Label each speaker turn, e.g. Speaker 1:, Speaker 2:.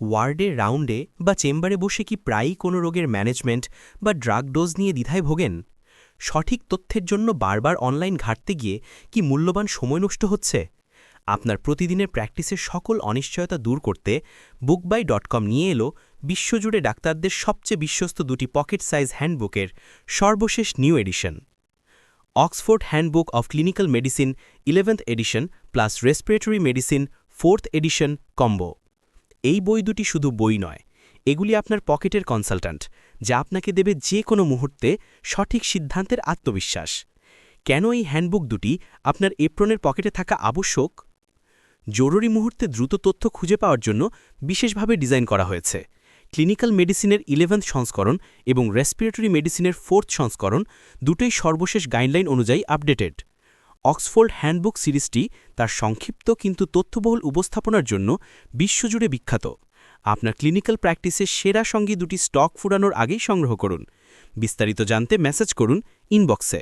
Speaker 1: ওয়ার্ডে, রাউন্ডে বা চেম্বারে বসে কি প্রায়ই কোনো রোগের ম্যানেজমেন্ট বা ড্রাগ ডোজ নিয়ে দ্বিধায় ভোগেন? সঠিক তথ্যের জন্য বারবার অনলাইন ঘাটতে গিয়ে কি মূল্যবান সময় নষ্ট হচ্ছে? আপনার প্রতিদিনের প্র্যাকটিসের সকল অনিশ্চয়তা দূর করতে বুকবাই ডট কম নিয়ে এলো বিশ্বজুড়ে ডাক্তারদের সবচেয়ে বিশ্বস্ত দুটি পকেট সাইজ হ্যান্ডবুকের সর্বশেষ new edition. Oxford handbook of clinical medicine eleventh edition plus respiratory medicine fourth edition combo. এই বই দুটি শুধু বই নয়, এগুলি আপনার পকেটের কনসালট্যান্ট, যা আপনাকে দেবে যে কোনো মুহূর্তে সঠিক সিদ্ধান্তের আত্মবিশ্বাস। কেন এই হ্যান্ডবুক দুটি আপনার এপ্রনের পকেটে থাকা আবশ্যক? জরুরি মুহূর্তে দ্রুত তথ্য খুঁজে পাওয়ার জন্য বিশেষভাবে ডিজাইন করা হয়েছে। ক্লিনিক্যাল মেডিসিনের ইলেভেন্থ সংস্করণ এবং রেসপিরেটরি মেডিসিনের ফোর্থ সংস্করণ দুটোই সর্বশেষ গাইডলাইন অনুযায়ী আপডেটেড। অক্সফোর্ড হ্যান্ডবুক সিরিজটি তার সংক্ষিপ্ত কিন্তু তথ্যবহুল উপস্থাপনার জন্য বিশ্বজুড়ে বিখ্যাত। আপনার ক্লিনিক্যাল প্র্যাকটিসে সেরা সঙ্গী দুটি স্টক ফুরানোর আগেই সংগ্রহ করুন। বিস্তারিত জানতে মেসেজ করুন ইনবক্সে।